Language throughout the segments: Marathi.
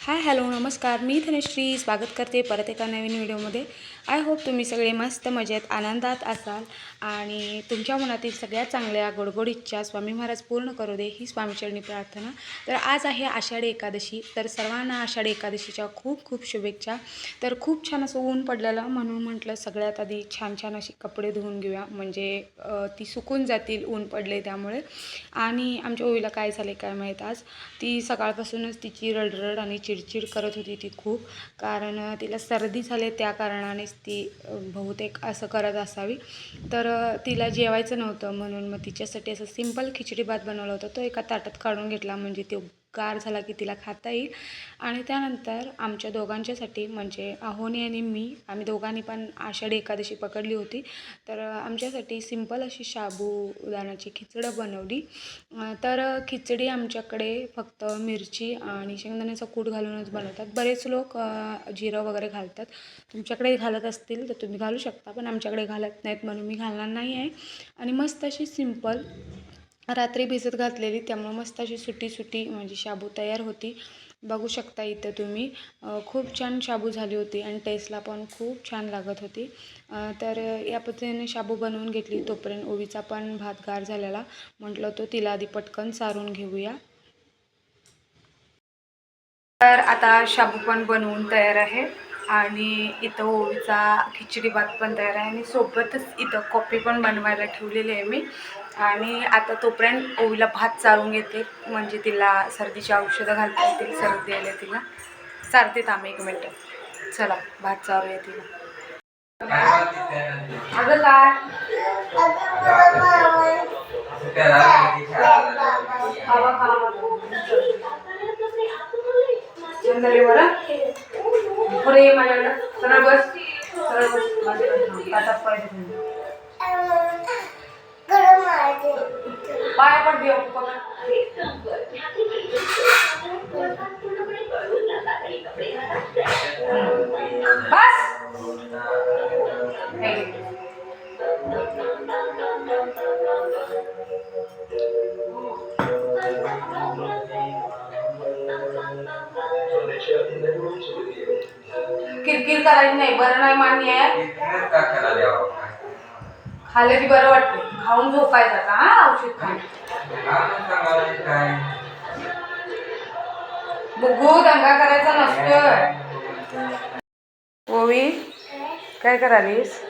हाय हॅलो नमस्कार. मी धनश्री. स्वागत करते परत एका नवीन व्हिडिओमध्ये. आय होप तुम्ही सगळे मस्त मजेत आनंदात असाल आणि तुमच्या मनातील सगळ्यात चांगल्या गोडगोड इच्छा स्वामी महाराज पूर्ण करू दे ही स्वामीचरणी प्रार्थना. तर आज आहे आषाढी एकादशी. तर सर्वांना आषाढी एकादशीच्या खूप खूप शुभेच्छा. तर खूप छान असं ऊन पडलेलं म्हणून म्हटलं सगळ्यात आधी छान छान अशी कपडे धुवून घेऊया. म्हणजे ती सुकून जातील ऊन पडले त्यामुळे. आणि आमच्या ओळीला काय झाले काय माहीत आज? ती सकाळपासूनच तिची रडरड आणि चिडचिड करत होती ती खूप. कारण तिला सर्दी झाले त्या कारणानेच ती बहुतेक असं करत असावी. तर तिला जेवायचं नव्हतं म्हणून मग तिच्यासाठी असं सिंपल खिचडी भात बनवला होता. तो एका ताटात काढून घेतला म्हणजे तो गार झाला की तिला खाता येईल. आणि त्यानंतर आमच्या दोघांच्यासाठी म्हणजे अहोनी आणि मी आम्ही दोघांनी पण आषाढी एकादशी पकडली होती. तर आमच्यासाठी सिंपल अशी साबुदाण्याची खिचडं बनवली. तर खिचडी आमच्याकडे फक्त मिरची आणि शेंगदाण्याचा कूट घालूनच बनवतात. बरेच लोक जिरं वगैरे घालतात. तुमच्याकडे घालत असतील तर तुम्ही घालू शकता पण आमच्याकडे घालत नाहीत म्हणून मी घालणार नाही आहे. आणि मस्त अशी सिंपल रात्री भिजत घातलेली त्यामुळं मस्त अशी सुटी सुटी म्हणजे शाबू तयार होती. बघू शकता इथं तुम्ही. खूप छान शाबू झाली होती आणि टेस्टला पण खूप छान लागत होती. तर या पद्धतीने शाबू बनवून घेतली. तोपर्यंत ओवीचा पण भात गार झालेला. म्हटलं तो तिला आधी पटकन सारून घेऊया. तर आता शाबू पण बनवून तयार आहे. आणि इथं ओवीचा खिचडी भात पण तयार आहे. आणि सोबतच इथं कॉफी पण बनवायला ठेवलेली आहे मी. आणि आता तोपर्यंत ओवीला भात चारून घेते म्हणजे तिला सर्दीची औषधं घालता येतील सर्दी आले तिला. चालते आम्ही एक मिनटं. चला भात चारूया तिला. अगं काय? बरं पाय पकड बस. किरकिर करायची नाही बरं नाही मान्य आहे. खाल्लं की बरं वाटतं खाऊन झोपायचं का हा औषध खाऊन बुगू दंगा करायचा नसतोय. ओवी काय करालीस?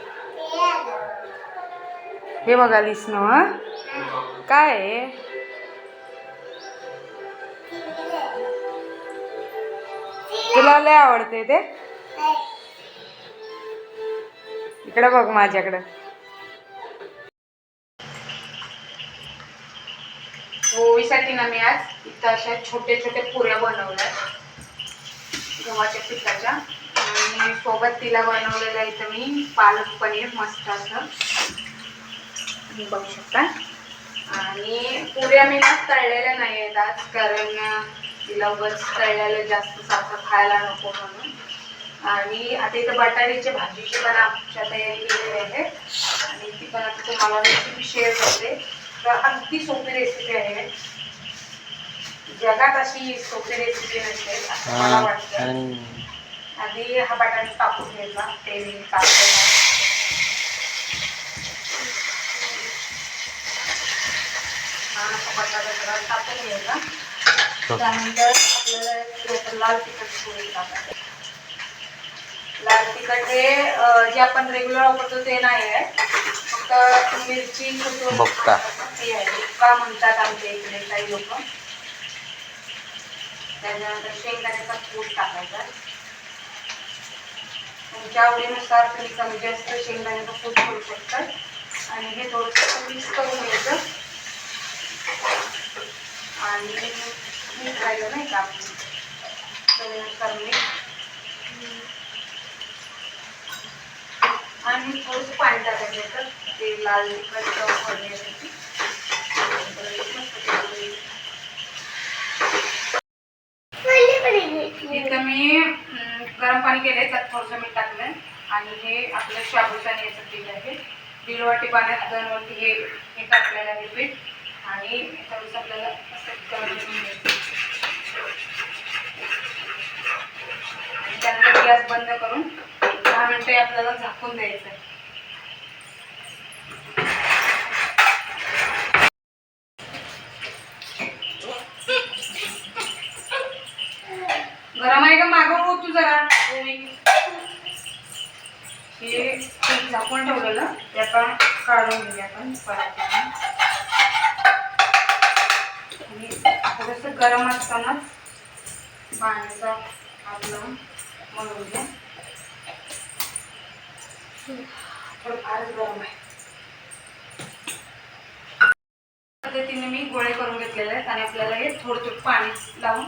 हे बघालीस ना काय आहे? तुला लय आवडते ते? इकडे बघ माझ्याकडं. ओवीसाठी ना मी आज इथं अशा छोटे छोटे पुऱ्या बनवल्या गव्हाच्या पिठाच्या. आणि सोबत तिला बनवलेलं इथं मी पालक पनीर मस्त असं. तुम्ही बघू शकता. आणि पुऱ्या मी ना तळलेल्या नाही आहेत आज कारण तिला उगाच तळलेलं जास्त सारखं खायला नको म्हणून. आणि आता इथं बटाट्याची भाजीची पण आमच्या तयारी केलेली आहे. आणि ती पण आता तुम्हाला रेसिपी शेअर करते. तर अगदी सोपी रेसिपी आहे. जगात अशी सोपी रेसिपी नसते असं मला वाटतं. आधी हा बटाटा कापून घ्यायचा तेल हा असा बटाटा टाकून घ्यायचा. त्यानंतर आपल्याला लाल तिखट टाकायचं. लाल तिखट हे जे आपण रेग्युलर वापरतो ते नाही आहे. फक्त मिरची बुक्का. ते आहे. बुक्का म्हणतात आमच्या इकडे काही लोक? त्याच्यानंतर शेंगदाण्याचा कूट टाकायचा. तुमच्या आवडीनुसार तुम्ही कमी जास्त शेंगदाण्याचा कूट करू शकता. आणि हे थोडंसं मिक्स करून घ्यायचं. आणि मीठ राहिलं नाही का आपण चवीनुसार मीठ. आणि थोडंसं पाणी टाकायचं तर ते लाल तिखट फोडण्यासाठी इथं मी गरम पाणी केलंय त्यात थोडंसं मीठ टाकलंय. आणि हे आपलं शाबूचा याचं पीठ आहे. दीड वाटी पाण्यात दोन वाटी हे हे टाकलेलं आहे पीठ. आणि थोडंसं आपल्याला असं गरम करून घ्यायचं आपल्याला झाकून द्यायचं आहे नाही का? मागं हो तू जरा. हे पीठ झाकून ठेवलेलं. ते आता काढून घेऊया आपण पराठ्याने आणि थोडंसं गरम असतानाच पाण्याचा आपलं मळून घ्या. पण गरम आहे. पद्धतीने मी गोळे करून घेतलेले आहेत आणि आपल्याला हे थोडं थोडं पाणी लावून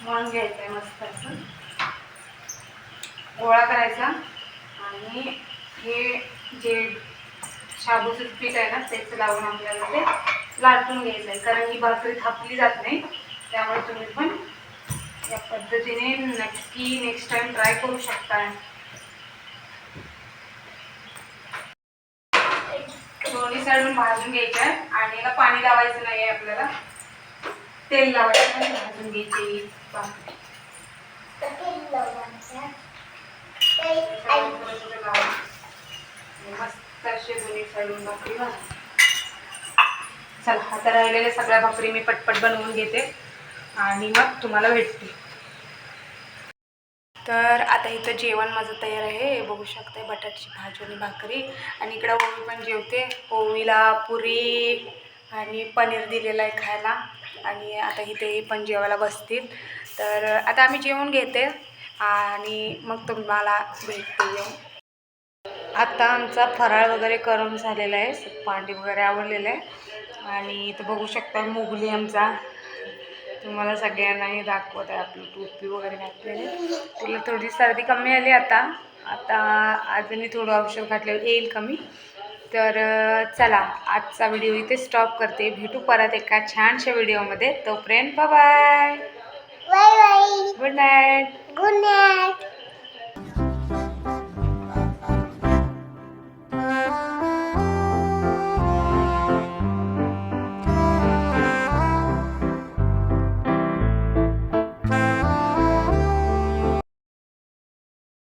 मळून घ्यायचं आहे मस्त असं गोळा करायचा आणि हे जे शाबूचं पीठ आहे ना तेच लावून आपल्याला ते लाटून घ्यायचं आहे कारण ही भाकरी थापली जात नाही त्यामुळे तुम्ही पण या पद्धतीने नक्की नेक्स्ट टाइम ट्राय करू शकता दोन्ही साईडून भाजून घ्यायचं आहे आणि याला पाणी लावायचं नाही आहे आपल्याला. तेल लावायचं भाजून घ्यायची. ही मस्त असे दोन्ही भाकरी भाजून चला आता राहिलेल्या सगळ्या भाकरी मी पटपट बनवून घेते आणि मग तुम्हाला भेटते. तर आता इथं जेवण माझं तयार आहे. हे बघू शकते बटाट्याची भाजी आणि भाकरी. आणि इकडं ओवी पण जेवते. ओवीला पुरी आणि पनीर दिलेलं आहे खायला. आणि आता इथे पण जेवायला बसतील. तर आता आम्ही जेवण घेते आणि मग तुम्हाला भेटते आता आमचा फराळ वगैरे करून झालेला आहे पांडी वगैरे आवडलेलं आहे. आणि इथं बघू शकता मुगली आमचा. तुम्हाला सगळ्यांनाही दाखवत आहे आपली टोपी वगैरे घातलेली. तिला थोडी सर्दी कमी आली आता. आता अजूनही थोडं औषध घातल्यावर येईल कमी. तर चला आजचा व्हिडिओ इथे स्टॉप करते. भेटू परत एका छानशा व्हिडिओमध्ये. तोपर्यंत bye bye bye good night good